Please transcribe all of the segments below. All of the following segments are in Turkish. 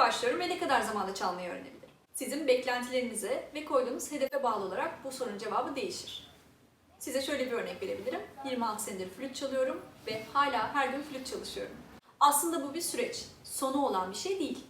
başlıyorum ve ne kadar zamanda çalmayı öğrenebilirim? Sizin beklentilerinize ve koyduğunuz hedefe bağlı olarak bu sorunun cevabı değişir. Size şöyle bir örnek verebilirim. 26 senedir flüt çalıyorum ve hala her gün flüt çalışıyorum. Aslında bu bir süreç, sonu olan bir şey değil.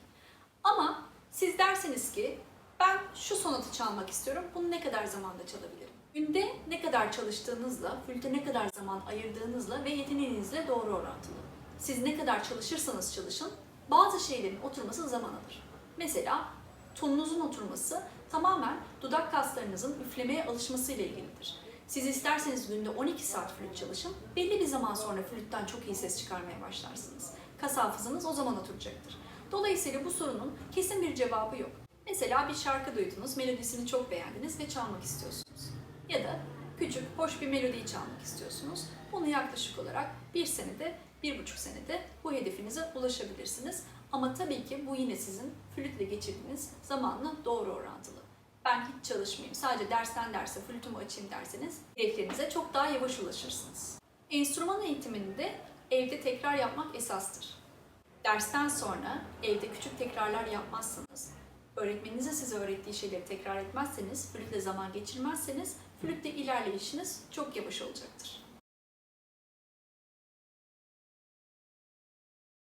Ama siz derseniz ki ben şu sonatı çalmak istiyorum, bunu ne kadar zamanda çalabilirim? Günde ne kadar çalıştığınızla, flüte ne kadar zaman ayırdığınızla ve yeteneğinizle doğru orantılı. Siz ne kadar çalışırsanız çalışın, bazı şeylerin oturması zaman alır. Mesela tonunuzun oturması tamamen dudak kaslarınızın üflemeye alışması ile ilgilidir. Siz isterseniz günde 12 saat flüt çalışın, belli bir zaman sonra flütten çok iyi ses çıkarmaya başlarsınız. Kas hafızanız o zaman oturacaktır. Dolayısıyla bu sorunun kesin bir cevabı yok. Mesela bir şarkı duydunuz, melodisini çok beğendiniz ve çalmak istiyorsunuz. Ya da küçük, hoş bir melodiyi çalmak istiyorsunuz. Bunu yaklaşık olarak bir senede, bir buçuk senede bu hedefinize ulaşabilirsiniz. Ama tabii ki bu yine sizin flütle geçirdiğiniz zamanla doğru orantılı. Ben hiç çalışmayayım, sadece dersten derse flütümü açayım derseniz hedeflerinize çok daha yavaş ulaşırsınız. Enstrüman eğitiminde evde tekrar yapmak esastır. Dersten sonra evde küçük tekrarlar yapmazsanız, öğretmeninizin size öğrettiği şeyleri tekrar etmezseniz, flütle zaman geçirmezseniz, flütle ilerleyişiniz çok yavaş olacaktır.